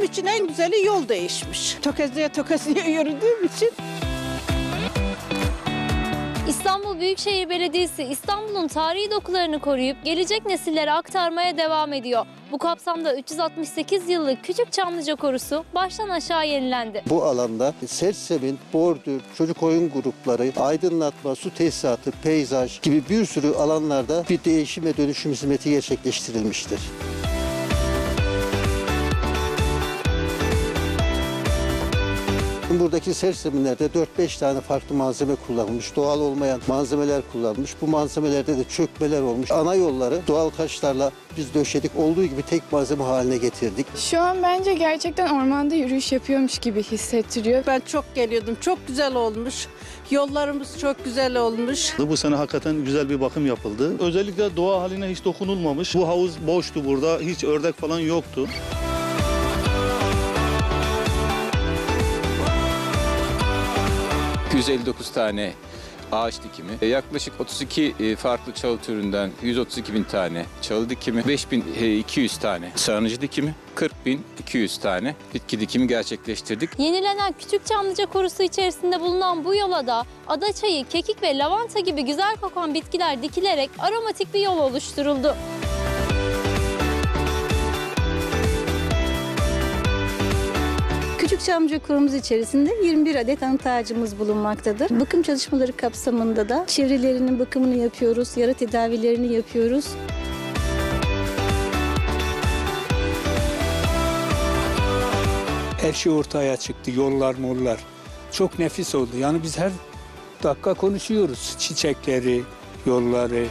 Benim için en güzeli yol değişmiş. Tökezleye tökezleye yürüdüğüm için İstanbul Büyükşehir Belediyesi İstanbul'un tarihi dokularını koruyup gelecek nesillere aktarmaya devam ediyor. Bu kapsamda 368 yıllık Küçük Çamlıca Korusu baştan aşağı yenilendi. Bu alanda sersemin, bordür, çocuk oyun grupları, aydınlatma, su tesisatı, peyzaj gibi bir sürü alanlarda bir değişim ve dönüşüm hizmeti gerçekleştirilmiştir. Buradaki serseminlerde 4-5 tane farklı malzeme kullanılmış. Doğal olmayan malzemeler kullanılmış. Bu malzemelerde de çökmeler olmuş. Ana yolları doğal taşlarla biz döşedik. Olduğu gibi tek malzeme haline getirdik. Şu an bence gerçekten ormanda yürüyüş yapıyormuş gibi hissettiriyor. ben çok geliyordum. Çok güzel olmuş. Yollarımız çok güzel olmuş. Bu sene hakikaten güzel bir bakım yapıldı. Özellikle doğa haline hiç dokunulmamış. Bu havuz boştu burada. Hiç ördek falan yoktu. ...259 tane ağaç dikimi, e, yaklaşık 32 e, farklı çalı türünden 132 bin tane çalı dikimi, 5200 tane sarnıcı dikimi, 40.200 tane bitki dikimi gerçekleştirdik. Yenilenen Küçük Çamlıca Korusu içerisinde bulunan bu yola da adaçayı, kekik ve lavanta gibi güzel kokan bitkiler dikilerek aromatik bir yol oluşturuldu. Küçük Çamlıca Kurumumuz içerisinde 21 adet anıt ağacımız bulunmaktadır. Bakım çalışmaları kapsamında da çevrelerinin bakımını yapıyoruz, yara tedavilerini yapıyoruz. her şey ortaya çıktı. Yollar mollar. Çok nefis oldu. Yani biz her dakika konuşuyoruz. Çiçekleri, yolları.